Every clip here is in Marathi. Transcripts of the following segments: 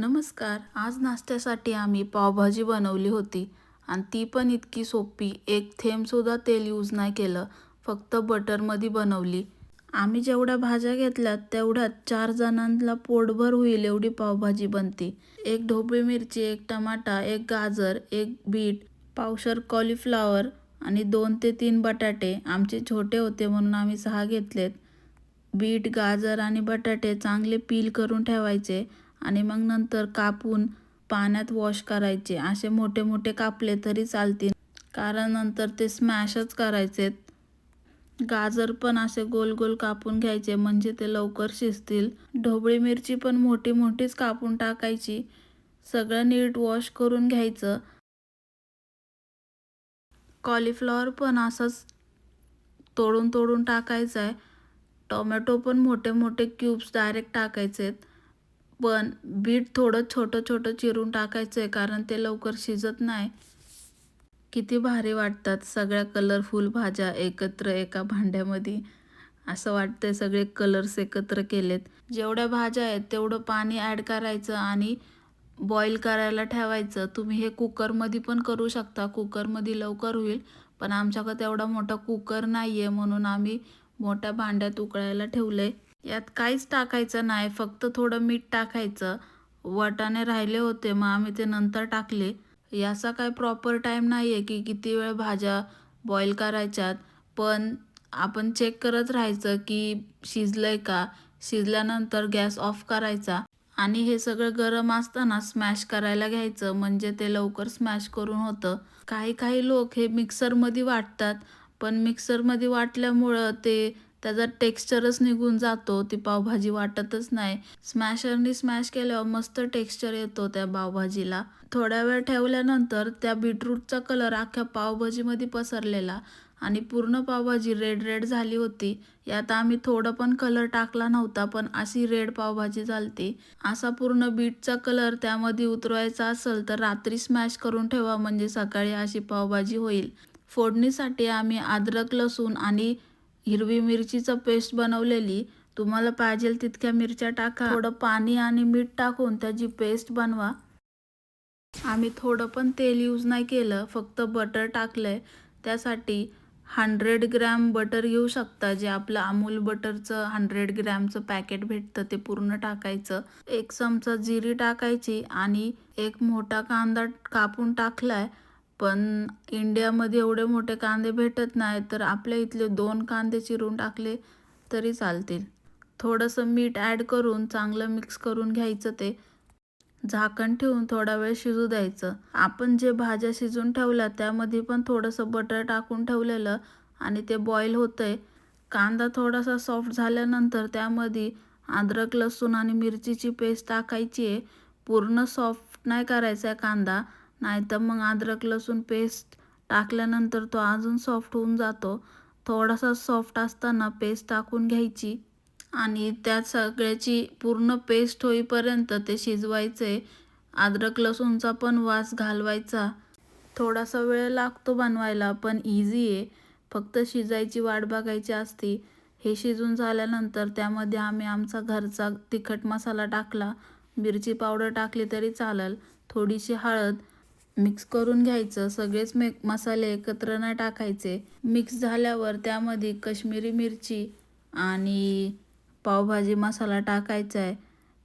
नमस्कार. आज नाश्त्यासाठी आम्ही पावभाजी बनवली होती आणि ती पण इतकी सोपी एक थेंबसुद्धा तेल यूज नाही केलं फक्त बटरमध्ये बनवली. आम्ही जेवढ्या भाज्या घेतल्यात तेवढ्यात चार जणांना पोटभर होईल एवढी पावभाजी बनते. एक ढोबळी मिरची एक टमाटा एक गाजर एक बीट पावशर कॉलीफ्लॉवर आणि दोन ते तीन बटाटे. आमचे छोटे होते म्हणून आम्ही सहा घेतलेत. बीट गाजर आणि बटाटे चांगले पील करून ठेवायचे. आणि मग नंतर कापून पाण्यात वॉश करायचे. असे मोठे मोठे कापले तरी चालतील. कारण नंतर ते स्मॅशच करायचेत गाजर पण असे गोल गोल कापून घ्यायचे म्हणजे ते लवकर शिजतील. ढोबळी मिरची पण मोठी मोठीच कापून टाकायची. सगळं नीट वॉश करून घ्यायचं. कॉलीफ्लॉवर पण असंच तोडून तोडून टाकायचं आहे टोमॅटो पण मोठे मोठे क्यूब्स डायरेक्ट टाकायचे आहेत पण बीट थोडं छोटं छोटं चिरून टाकायचं आहे कारण ते लवकर शिजत नाही. किती भारी वाटतात सगळ्या कलरफुल भाज्या एकत्र एका भांड्यामध्ये. असं वाटतंय सगळे कलर्स एकत्र केलेत. जेवढ्या भाज्या आहेत तेवढं पाणी ॲड करायचं आणि बॉईल करायला ठेवायचं. तुम्ही हे कुकरमध्ये पण करू शकता. कुकरमध्ये लवकर होईल. पण आमच्याकडे तेवढा मोठा कुकर नाही आहे म्हणून आम्ही मोठ्या भांड्यात उकळायला ठेवलं आहे यात काहीच टाकायचं नाही फक्त थोडं मीठ टाकायचं. वाटाणे राहिले होते मग आम्ही ते नंतर टाकले. याचा काय प्रॉपर टाईम नाही आहे की किती वेळ भाज्या बॉईल करायच्यात. पण आपण चेक करत राहायचं की शिजलंय का? शिजल्यानंतर गॅस ऑफ करायचा. आणि हे सगळं गरम असताना स्मॅश करायला घ्यायचं म्हणजे ते लवकर स्मॅश करून होतं. काही काही लोक हे मिक्सरमध्ये वाटतात पण मिक्सरमध्ये वाटल्यामुळं ते त्याचा टेक्स्चरच निघून जातो ती पावभाजी वाटतच नाही. स्मॅशरनी स्मॅश केल्यावर मस्त टेक्स्चर येतो त्या पावभाजीला. थोड्या वेळ ठेवल्यानंतर त्या बीटरूटचा कलर अख्ख्या पावभाजीमध्ये पसरलेला आणि पूर्ण पावभाजी रेड रेड झाली होती. यात आम्ही थोडं पण कलर टाकला नव्हता पण अशी रेड पावभाजी झालती. असा पूर्ण बीटचा कलर त्यामध्ये उतरवायचा असेल तर रात्री स्मॅश करून ठेवा म्हणजे सकाळी अशी पावभाजी होईल. फोडणीसाठी आम्ही अद्रक लसूण आणि हिरवी मिरचीचं पेस्ट बनवलेली तुम्हाला पाहिजे तितक्या मिरच्या टाका. थोडं पाणी आणि मीठ टाकून त्याची पेस्ट बनवा. आम्ही थोडं पण तेल यूज नाही केलं फक्त बटर टाकलंय. त्यासाठी हंड्रेड ग्रॅम बटर घेऊ शकता जे आपलं अमूल बटरचं हंड्रेड ग्रॅमचं पॅकेट भेटतं ते पूर्ण टाकायचं. एक चमचा जिरी टाकायची आणि एक मोठा कांदा कापून टाकलाय. पण इंडियामध्ये एवढे मोठे कांदे भेटत नाही तर आपल्या इथले दोन कांदे चिरून टाकले तरी चालतील. थोडंसं मीठ ॲड करून चांगलं मिक्स करून घ्यायचं ते. झाकण ठेवून थोडा वेळ शिजू द्यायचं. आपण जे भाज्या शिजून ठेवल्या त्यामध्ये पण थोडंसं बटर टाकून ठेवलेलं आणि ते बॉईल होतंय. कांदा थोडासा सॉफ्ट झाल्यानंतर त्यामध्ये अद्रक लसूण आणि मिरचीची पेस्ट टाकायची आहे. पूर्ण सॉफ्ट नाही करायचा आहे कांदा. नाहीतर मग अद्रक लसूण पेस्ट टाकल्यानंतर तो अजून सॉफ्ट होऊन जातो. थोडासा सॉफ्ट असताना पेस्ट टाकून घ्यायची आणि त्या सगळ्याची पूर्ण पेस्ट होईपर्यंत ते शिजवायचे. अद्रक लसूणचा पण वास घालवायचा. थोडासा वेळ लागतो बनवायला पण इझी आहे. फक्त शिजायची वाट बघायची असती. हे शिजून झाल्यानंतर त्यामध्ये आम्ही आमचा घरचा तिखट मसाला टाकला. मिरची पावडर टाकली तरी चालेल. थोडीशी हळद मिक्स करून घ्यायचं सगळेच मे मसाले एकत्र नाही टाकायचे. मिक्स झाल्यावर त्यामध्ये कश्मीरी मिरची आणि पावभाजी मसाला टाकायचा आहे.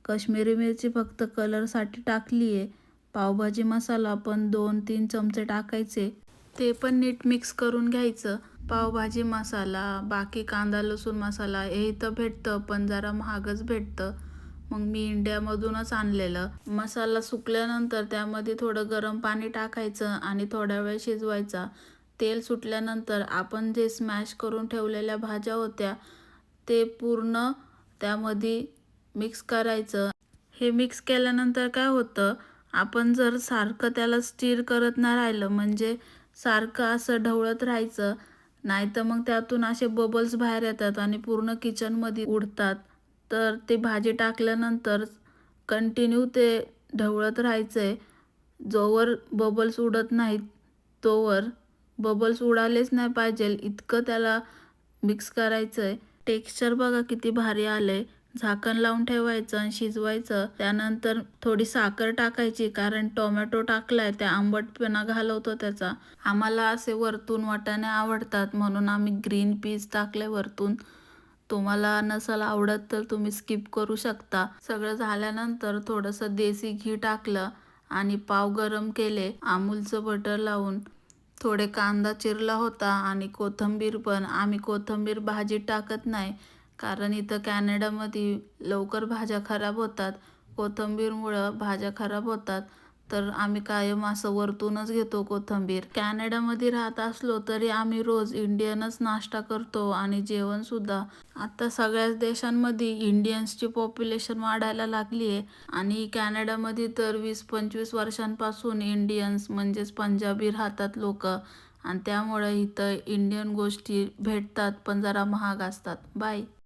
कश्मीरी मिरची फक्त कलरसाठी टाकली आहे. पावभाजी मसाला पण दोन तीन चमचे टाकायचे. ते पण नीट मिक्स करून घ्यायचं. पावभाजी मसाला बाकी कांदा लसूण मसाला हे इथं भेटतं पण जरा महागच भेटतं. मग मी इंडियामधूनच आणलेलं. मसाला सुकल्यानंतर त्यामध्ये थोडं गरम पाणी टाकायचं आणि थोड्या वेळ शिजवायचा. तेल सुटल्यानंतर आपण जे स्मॅश करून ठेवलेल्या भाज्या होत्या ते पूर्ण त्यामध्ये मिक्स करायचं. हे मिक्स केल्यानंतर काय होतं आपण जर सारखं त्याला स्टीर करत नाही राहिलं म्हणजे सारखं असं ढवळत राहायचं नाही तर मग त्यातून असे बबल्स बाहेर येतात आणि पूर्ण किचनमध्ये उडतात. तर ते भाजी टाकल्यानंतर कंटिन्यू ते ढवळत राहायचं आहे जोवर बबल्स उडत नाहीत तोवर बबल्स उडालेच नाही पाहिजे. इतकं त्याला मिक्स करायचं आहे टेक्स्चर बघा किती भारी आलं आहे झाकण लावून ठेवायचं आणि शिजवायचं. त्यानंतर थोडी साखर टाकायची कारण टोमॅटो टाकलाय त्या आंबटपणा घालवतो त्याचा. आम्हाला असे वरतून वाटाणे आवडतात म्हणून आम्ही ग्रीन पीस टाकले वरतून. तुम्हाला नसाल आवडत तर तुम्ही स्किप करू शकता. सगळं झाल्यानंतर थोडंसं देसी घी टाकलं आणि पाव गरम केले अमूलचं बटर लावून. थोडे कांदा चिरला होता आणि कोथिंबीर पण. आम्ही कोथिंबीर भाजीत टाकत नाही कारण इथं कॅनडामध्ये लवकर भाज्या खराब होतात. कोथिंबीरमुळं भाज्या खराब होतात. तर आम्ही कायम असं वरतूनच घेतो कोथिंबीर. कॅनडामध्ये राहत असलो तरी आम्ही रोज इंडियनच नाश्ता करतो आणि जेवणसुद्धा आता सगळ्याच देशांमध्ये इंडियन्सची पॉप्युलेशन वाढायला लागली आहे आणि कॅनडामध्ये तर वीस पंचवीस वर्षांपासून इंडियन्स म्हणजेच पंजाबी राहतात लोक आणि त्यामुळे इथं इंडियन गोष्टी भेटतात पण जरा महाग असतात. बाय.